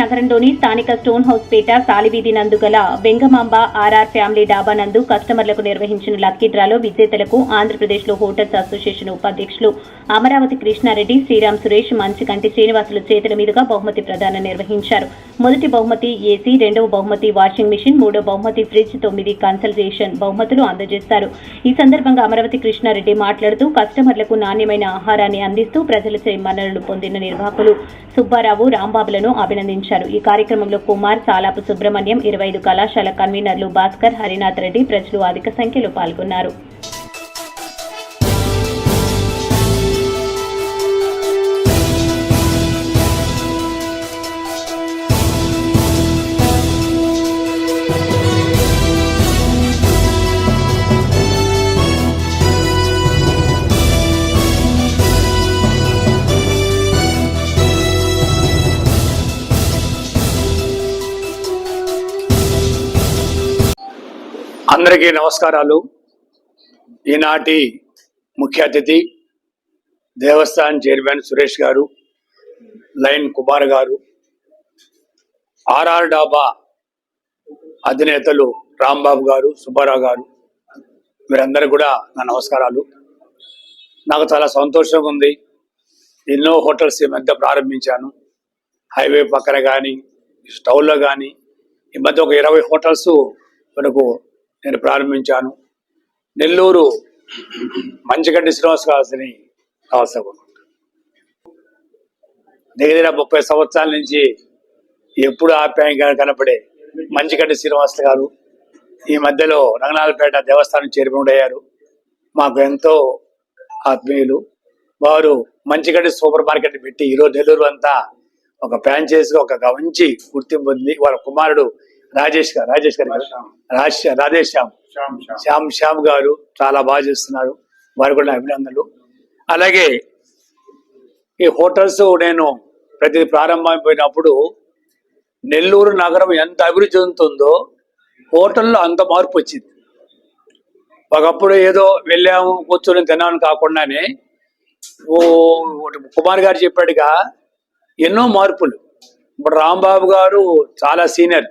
నగరంలోని స్థానిక stone house పేట సాలివీధి నందు గల వెంగమాంబ ఆర్ఆర్ ఫ్యామిలీ డాబా నందు కస్టమర్లకు నిర్వహించిన లక్కీ డ్రాలో విజేతలకు ఆంధ్రప్రదేశ్లో హోటల్స్ అసోసియేషన్ ఉపాధ్యక్షులు అమరావతి కృష్ణారెడ్డి శ్రీరామ్ సురేష్ మంచికంటి శ్రీనివాసులు చేతుల మీదుగా బహుమతి ప్రదానం నిర్వహించారు. మొదటి బహుమతి ఏసీ రెండవ బహుమతి వాషింగ్ మిషన్ మూడో బహుమతి ఫ్రిడ్జ్ తొమ్మిది కన్సల్టేషన్ బహుమతులు అందజేస్తారు ఈ సందర్భంగా అమరావతి కృష్ణారెడ్డి మాట్లాడుతూ కస్టమర్లకు నాణ్యమైన ఆహారాన్ని అందిస్తూ ప్రజలచే మన్ననలు పొందిన నిర్వాహకులు సుబ్బారావు రాంబాబులను అభినందించారు. ఈ కార్యక్రమంలో కుమార్ సాలాపు సుబ్రహ్మణ్యం ఇరవై ఐదు కళాశాల కన్వీనర్లు భాస్కర్ హరినాథ్ రెడ్డి ప్రజలు అధిక సంఖ్యలో పాల్గొన్నారు. అందరికీ నమస్కారాలు. ఈనాటి ముఖ్య అతిథి దేవస్థానం చైర్మన్ సురేష్ గారు లైన్ కుమార్ గారు ఆర్ఆర్ డాబా అధినేతలు రాంబాబు గారు సుబ్బారావు గారు మీరందరూ కూడా నా నమస్కారాలు. నాకు చాలా సంతోషంగా ఉంది. ఎన్నో హోటల్స్ ఈ మధ్య ప్రారంభించాను. హైవే పక్కన కానీ స్టౌల్లో కానీ ఈ మధ్య ఒక ఇరవై హోటల్స్ మనకు నేను ప్రారంభించాను. నెల్లూరు మంచిగడ్డి శ్రీనివాస్ కావాల్సిన కావాల్సిన దగ్గర ముప్పై సంవత్సరాల నుంచి ఎప్పుడు ఆప్యాయంగా కనపడే మంచిగడ్డి శ్రీనివాస్ గారు ఈ మధ్యలో రంగనాథపేట దేవస్థానం చైర్మన్ అయ్యారు. మాకు ఎంతో ఆత్మీయులు. వారు మంచిగడ్డి సూపర్ మార్కెట్ పెట్టి ఈరోజు నెల్లూరు అంతా ఒక ఫ్రాంచైజ్ ఒక మంచి గుర్తింపు ఉంది వాళ్ళ కుమారుడు రాజేష్ గారు రాజేష్ గారు రాధేష్ శ్యామ్. శ్యామ్. శ్యామ్ గారు చాలా బాగా చేస్తున్నారు. వారు కూడా అభినందనలు. అలాగే ఈ హోటల్స్ నేను ప్రతి ప్రారంభమైపోయినప్పుడు నెల్లూరు నగరం ఎంత అభివృద్ధి చెందుతుందో హోటల్లో అంత మార్పు వచ్చింది. ఒకప్పుడు ఏదో వెళ్ళాము కూర్చొని తిన్నాము కాకుండానే ఓ కుమార్ గారు చెప్పాడుగా ఎన్నో మార్పులు. ఇప్పుడు రాంబాబు గారు చాలా సీనియర్.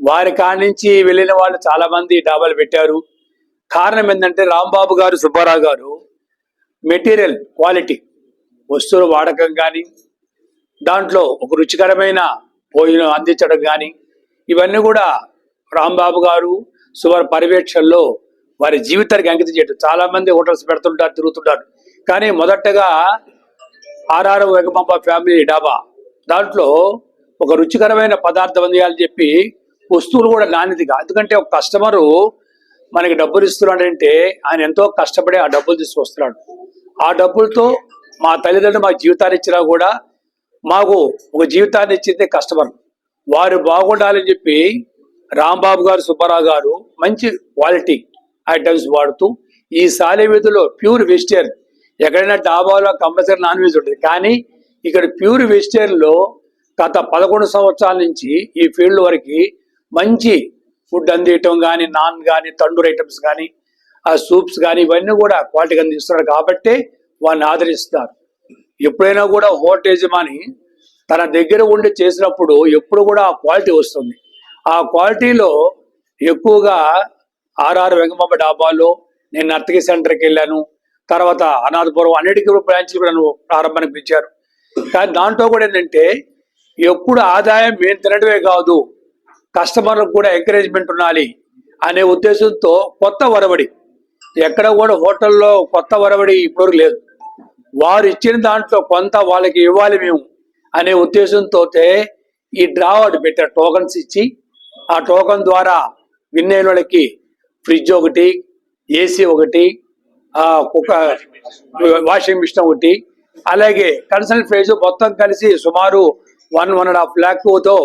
వారి కాడి నుంచి వెళ్ళిన వాళ్ళు చాలా మంది డాబాలు పెట్టారు. కారణం ఏంటంటే రాంబాబు గారు సుబ్బారావు గారు మెటీరియల్ క్వాలిటీ వస్తువుల వాడకం కానీ దాంట్లో ఒక రుచికరమైన భోజనం అందించడం కానీ ఇవన్నీ కూడా రాంబాబు గారు సువారి పర్యవేక్షణలో వారి జీవితానికి అంకితం చేయడం. చాలా మంది హోటల్స్ పెడుతుంటారు తిరుగుతుంటారు. కానీ మొదటగా ఆర్ఆర్ వెగమాంబ ఫ్యామిలీ డాబా. దాంట్లో ఒక రుచికరమైన పదార్థం అందియాలని చెప్పి వస్తువులు కూడా నాణ్యతగా. ఎందుకంటే ఒక కస్టమరు మనకి డబ్బులు ఇస్తున్నాడంటే ఆయన ఎంతో కష్టపడి ఆ డబ్బులు తీసుకొస్తున్నాడు. ఆ డబ్బులతో మా తల్లిదండ్రులు మా జీవితాన్ని ఇచ్చినా కూడా మాకు ఒక జీవితాన్ని ఇచ్చింది కస్టమర్. వారు బాగుండాలని చెప్పి రాంబాబు గారు సుబ్బారావు గారు మంచి క్వాలిటీ ఐటమ్స్ వాడుతూ ఈ సాలె వీధిలో ప్యూర్ వెజిటేరియన్ ఎక్కడైనా డాబాలో కంపల్సరీ నాన్ వెజ్ ఉంటుంది. కానీ ఇక్కడ ప్యూర్ వెజిటేరియన్లో గత పదకొండు సంవత్సరాల నుంచి ఈ ఫీల్డ్ వరకు మంచి ఫుడ్ అందియటం కానీ నాన్ కానీ తండూరు ఐటమ్స్ కానీ ఆ సూప్స్ కానీ ఇవన్నీ కూడా క్వాలిటీగా అందిస్తున్నారు కాబట్టి వాడిని ఆదరిస్తారు. ఎప్పుడైనా కూడా హోటల్ యజమాని తన దగ్గర ఉండి చేసినప్పుడు ఎప్పుడు కూడా ఆ క్వాలిటీ వస్తుంది. ఆ క్వాలిటీలో ఎక్కువగా ఆర్ఆర్ వెంగమ్మ డాబాలో నేను నర్తకి సెంటర్కి వెళ్ళాను. తర్వాత అనాథపురం అన్నిటికీ బ్రాంచ్లు కూడా ప్రారంభానికి పిలిచారు. కానీ దాంట్లో కూడా ఏంటంటే ఎప్పుడు ఆదాయం మేము తినడమే కాదు కస్టమర్లకు కూడా ఎంకరేజ్మెంట్ ఉండాలి అనే ఉద్దేశంతో కొత్త వరవడి. ఎక్కడ కూడా హోటల్లో కొత్త వరవడి ఇప్పుడు లేదు. వారు ఇచ్చిన దాంట్లో కొంత వాళ్ళకి ఇవ్వాలి మేము అనే ఉద్దేశంతో ఈ డ్రా పెట్టారు. టోకన్స్ ఇచ్చి ఆ టోకన్ ద్వారా విన్ అయిన వాళ్ళకి ఫ్రిడ్జ్ ఒకటి ఏసీ ఒకటి కుక్క వాషింగ్ మిషన్ ఒకటి అలాగే కన్సల్ట్ ప్రైజ్ మొత్తం కలిసి సుమారు వన్ వన్ అండ్ హాఫ్ ల్యాక్తో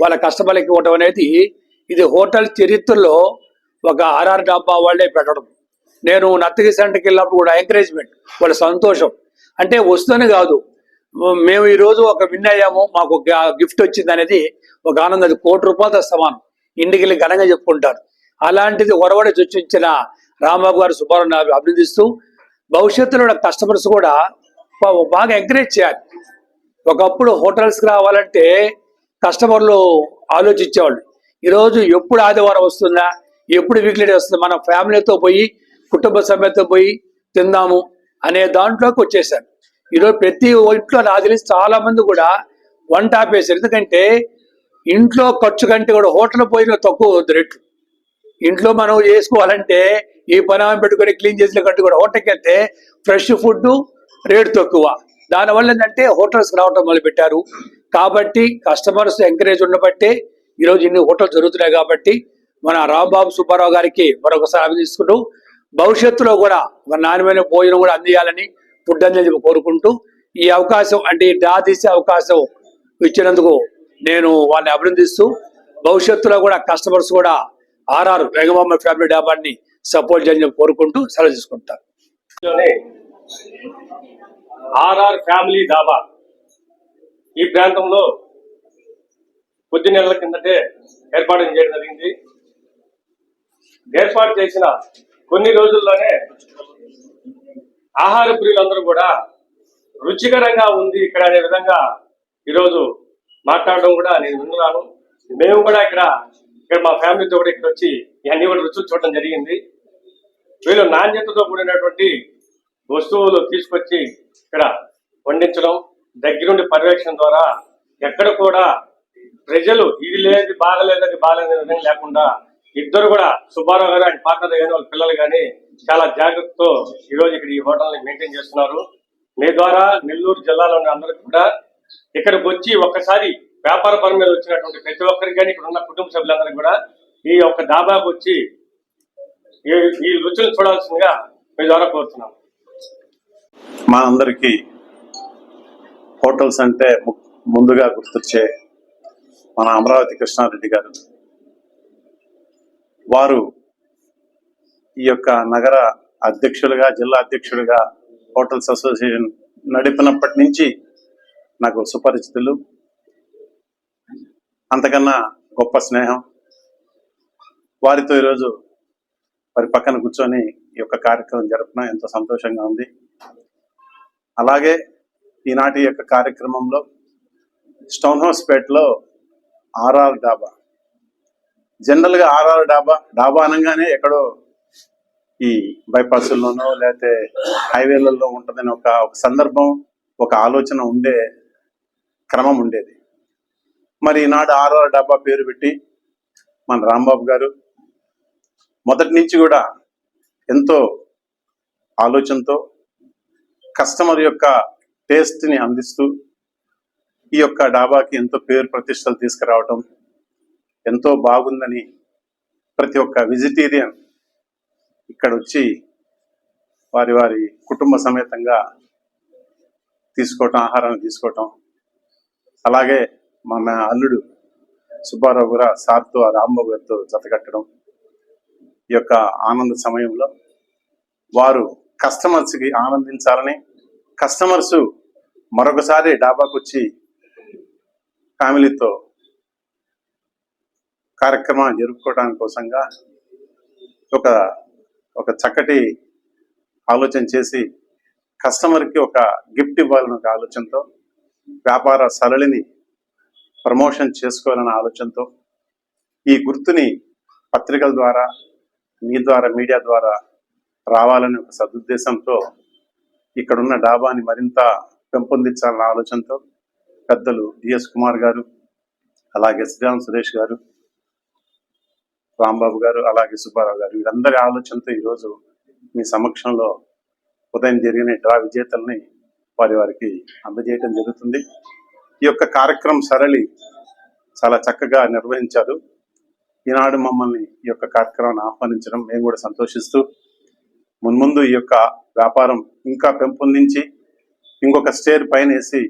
వాళ్ళ కస్టమర్లకి ఇవ్వటం అనేది ఇది హోటల్ చరిత్రలో ఒక ఆర్ఆర్ డాబా వాళ్ళే పెట్టడం. నేను నత్తగి సెంటర్కి వెళ్ళినప్పుడు కూడా ఎంకరేజ్మెంట్ వాళ్ళ సంతోషం. అంటే వస్తుందని కాదు. మేము ఈరోజు ఒక విన్ అయ్యాము మాకు ఒక గిఫ్ట్ వచ్చింది అనేది ఒక ఆనందం. అది కోటి రూపాయలతో సమానం. ఇంటికి వెళ్ళి ఘనంగా చెప్పుకుంటారు. అలాంటిది ఒరవడి సృష్టించిన రామబాబు గారు సుబ్బారావు అభినందిస్తూ భవిష్యత్తులో కస్టమర్స్ కూడా బాగా ఎంకరేజ్ చేయాలి. ఒకప్పుడు హోటల్స్కి రావాలంటే కస్టమర్లు ఆలోచించేవాళ్ళు. ఈరోజు ఎప్పుడు ఆదివారం వస్తుందా ఎప్పుడు వీక్లీ డే వస్తుందా మన ఫ్యామిలీతో పోయి కుటుంబ సభ్యులతో పోయి తిందాము అనే దాంట్లోకి వచ్చేసారు. ఈరోజు ప్రతి ఇంట్లో నాకు తెలిసి చాలా మంది కూడా వంట ఆపేశారు. ఎందుకంటే ఇంట్లో ఖర్చు కంటే కూడా హోటల్ పోయిన తక్కువ రేట్లు ఇంట్లో మనం చేసుకోవాలంటే ఈ పని పెట్టుకొని క్లీన్ చేసిన కంటే కూడా హోటల్కి వెళ్తే ఫ్రెష్ ఫుడ్ రేటు తక్కువ. దానివల్ల ఏంటంటే హోటల్స్కి రావటం మొదలు పెట్టారు కాబట్టి కస్టమర్స్ ఎంకరేజ్ ఉండబట్టే ఈరోజు ఇన్ని హోటల్ జరుగుతున్నాయి కాబట్టి మన రాంబాబు సుబ్బారావు గారికి మరొకసారి తీసుకుంటూ భవిష్యత్తులో కూడా ఒక నాణ్యమైన భోజనం కూడా అందియాలని ఫుడ్ అనేది కోరుకుంటూ ఈ అవకాశం అంటే ఈ తీసే అవకాశం ఇచ్చినందుకు నేను వాళ్ళని అభినందిస్తూ భవిష్యత్తులో కూడా కస్టమర్స్ కూడా ఆర్ఆర్ వెంగమామ ఫ్యామిలీ డాబాని సపోర్ట్ చేయాలని కోరుకుంటూ సెలవు తీసుకుంటాను. ఆర్ఆర్ ఫ్యామిలీ డాబా. ఈ ప్రాంతంలో కొద్ది నెలల కిందటే ఏర్పాటు చేయడం జరిగింది. ఏర్పాటు చేసిన కొన్ని రోజుల్లోనే ఆహార ప్రియులందరూ కూడా రుచికరంగా ఉంది ఇక్కడ అనే విధంగా ఈరోజు మాట్లాడడం కూడా నేను విన్నాను మేము కూడా ఇక్కడ ఇక్కడ మా ఫ్యామిలీతో కూడా ఇక్కడ వచ్చి ఇవన్నీ కూడా రుచులు చూడటం జరిగింది. వీళ్ళు నాణ్యతతో కూడినటువంటి వస్తువులు తీసుకొచ్చి ఇక్కడ వండించడం దగ్గరుండి పర్యవేక్షణ ద్వారా ఎక్కడ కూడా ప్రజలు ఇది లేదు బాగలేదు అది బాగలేదు విధంగా లేకుండా ఇద్దరు కూడా సుబ్బారావు గారు ఆయన పార్ట్నర్ కానీ వాళ్ళ పిల్లలు కానీ చాలా జాగ్రత్తతో ఈరోజు ఇక్కడ ఈ హోటల్ని మెయింటైన్ చేస్తున్నారు. మీ ద్వారా నెల్లూరు జిల్లాలో ఉన్న అందరికి కూడా ఇక్కడికి వచ్చి ఒక్కసారి వ్యాపార పరం మీద వచ్చినటువంటి ప్రతి ఒక్కరికి కానీ ఇక్కడ ఉన్న కుటుంబ సభ్యులందరికీ కూడా ఈ యొక్క దాబాకు వచ్చి ఈ- ఈ రుచులు చూడాల్సిందిగా మీ ద్వారా కోరుతున్నాం. మా అందరికీ హోటల్స్ అంటే ము- ముందుగా గుర్తొచ్చే మన అమరావతి కృష్ణారెడ్డి గారు. వారు ఈ యొక్క నగర అధ్యక్షులుగా జిల్లా అధ్యక్షులుగా హోటల్స్ అసోసియేషన్ నడిపినప్పటి నుంచి నాకు సుపరిచితులు. అంతకన్నా గొప్ప స్నేహం. వారితో ఈరోజు వారి పక్కన కూర్చొని ఈ యొక్క కార్యక్రమం జరపడం ఎంతో సంతోషంగా ఉంది. అలాగే ఈనాటి యొక్క కార్యక్రమంలో స్టోన్ హౌస్ పేటలో ఆర్ఆర్ డాబా. జనరల్గా ఆర్ఆర్ డాబా డాబా అనగానే ఎక్కడో ఈ బైపాసుల్లోనో లేకపోతే హైవేలలో ఉంటుందని ఒక ఒక సందర్భం ఒక ఆలోచన ఉండే క్రమం ఉండేది. మరి ఈనాడు ఆర్ఆర్ డాబా పేరు పెట్టి మన రాంబాబు గారు మొదటి నుంచి కూడా ఎంతో ఆలోచనతో కస్టమర్ యొక్క టేస్ట్ని అందిస్తూ ఈ యొక్క డాబాకి ఎంతో పేరు ప్రతిష్టలు తీసుకురావటం ఎంతో బాగుందని ప్రతి ఒక్క వెజిటేరియన్ ఇక్కడ వచ్చి వారి వారి కుటుంబ సమేతంగా తీసుకోవటం ఆహారాన్ని తీసుకోవటం. అలాగే మా మా అల్లుడు సుబ్బారావు గారు సార్తో రాంబాబు గారితో జతకట్టడం ఈ యొక్క ఆనంద సమయంలో వారు కస్టమర్స్కి ఆనందించాలని కస్టమర్సు మరొకసారి డాబాకు వచ్చి ఫ్యామిలీతో కార్యక్రమాన్ని జరుపుకోవడానికి కోసంగా ఒక ఒక చక్కటి ఆలోచన చేసి కస్టమర్కి ఒక గిఫ్ట్ ఇవ్వాలని ఒక ఆలోచనతో వ్యాపార సరళిని ప్రమోషన్ చేసుకోవాలనే ఆలోచనతో ఈ గుర్తుని పత్రికల ద్వారా మీ ద్వారా మీడియా ద్వారా రావాలనే ఒక సదుద్దేశంతో ఇక్కడున్న డాబాని మరింత పెంపొందించాలన్న ఆలోచనతో పెద్దలు డిఎస్ కుమార్ గారు అలాగే శ్రీరామ్ సురేష్ గారు రాంబాబు గారు అలాగే సుబ్బారావు గారు వీళ్ళందరి ఆలోచనతో ఈరోజు మీ సమక్షంలో ఉదయం జరిగిన డ్రా విజేతల్ని వారి వారికి అందజేయటం జరుగుతుంది. ఈ యొక్క కార్యక్రమం సరళి చాలా చక్కగా నిర్వహించారు. ఈనాడు మమ్మల్ని ఈ యొక్క కార్యక్రమాన్ని ఆహ్వానించడం మేము కూడా సంతోషిస్తూ మున్ముందు ఈ యొక్క వ్యాపారం ఇంకా పెంపొందించి ఇంకొక స్టేర్ పైన వేసి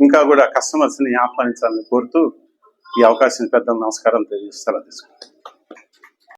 ఇంకా కూడా కస్టమర్స్ని ఆహ్వానించాలని కోరుతూ ఈ అవకాశం పెద్ద నమస్కారం తెలియజేస్తారా తీసుకుంటాం